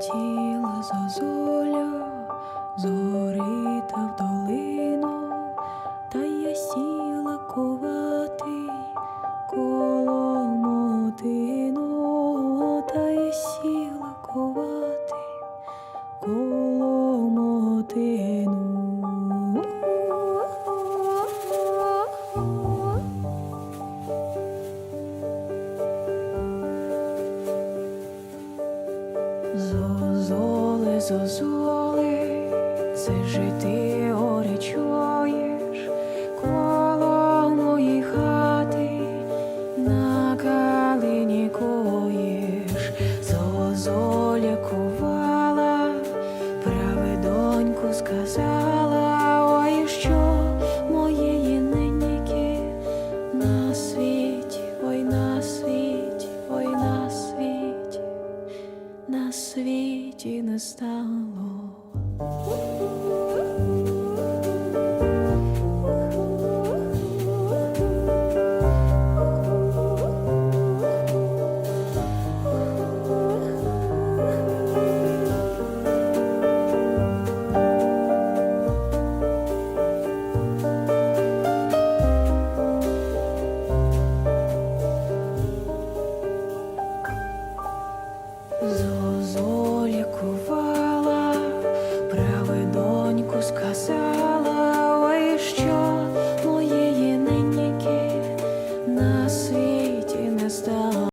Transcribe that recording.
Летіла зорі та в долину, та я сіла ковати коло мотину, Зозоли, зозоли, це жити ти горе коло моїй хати на калині коїш, зозоля кувала, праведоньку сказала, на світі не стало. Золі кувала, праведоньку сказала, ой, що моєї неньки наси.